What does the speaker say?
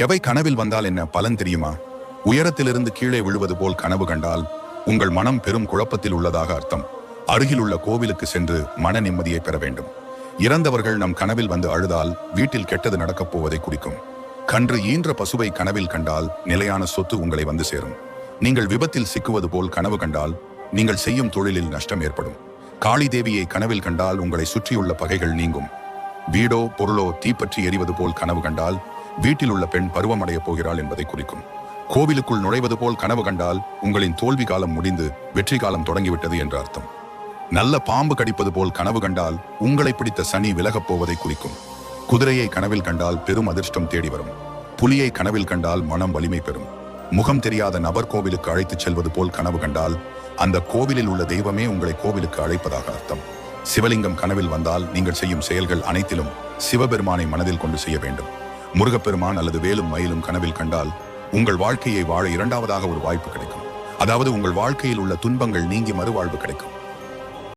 எவை கனவில் வந்தால் என்ன பலன் தெரியுமா? உயரத்திலிருந்து கீழே விழுவது போல் கனவு கண்டால் உங்கள் மனம் பெரும் குழப்பத்தில் உள்ளதாக அர்த்தம். அருகிலுள்ள கோவிலுக்கு சென்று மன நிம்மதியை பெற வேண்டும். இறந்தவர்கள் நம் கனவில் வந்து அழுதால் வீட்டில் கெட்டது நடக்கப் போவதை குறிக்கும். கன்று ஈன்ற பசுவை கனவில் கண்டால் நிலையான சொத்து உங்களை வந்து சேரும். நீங்கள் விபத்தில் சிக்குவது போல் கனவு கண்டால் நீங்கள் செய்யும் தொழிலில் நஷ்டம் ஏற்படும். காளி தேவியை கனவில் கண்டால் உங்களை சுற்றியுள்ள பகைகள் நீங்கும். வீடோ பொருளோ தீப்பற்றி எரிவது போல் கனவு கண்டால் வீட்டில் உள்ள பெண் பருவமடைய போகிறாள் என்பதை குறிக்கும். கோவிலுக்குள் நுழைவது போல் கனவு கண்டால் உங்களின் தோல்வி காலம் முடிந்து வெற்றி காலம் தொடங்கிவிட்டது என்ற அர்த்தம். நல்ல பாம்பு கடிப்பது போல் கனவு கண்டால் உங்களை பிடித்த சனி விலகப் போவதை குறிக்கும். குதிரையை கனவில் கண்டால் பெரும் அதிர்ஷ்டம் தேடி வரும். புலியை கனவில் கண்டால் மனம் வலிமை பெறும். முகம் தெரியாத நபர் கோவிலுக்கு அழைத்துச் செல்வது போல் கனவு கண்டால் அந்த கோவிலில் உள்ள தெய்வமே உங்களை கோவிலுக்கு அழைப்பதாக அர்த்தம். சிவலிங்கம் கனவில் வந்தால் நீங்கள் செய்யும் செயல்கள் அனைத்திலும் சிவபெருமானை மனதில் கொண்டு செய்ய வேண்டும். முருகப்பெருமான் அல்லது வேலும் மயிலும் கனவில் கண்டால் உங்கள் வாழ்க்கையை வாழ இரண்டாவதாக ஒரு வாய்ப்பு கிடைக்கும். அதாவது உங்கள் வாழ்க்கையில் உள்ள துன்பங்கள் நீங்கி மறுவாழ்வு கிடைக்கும்.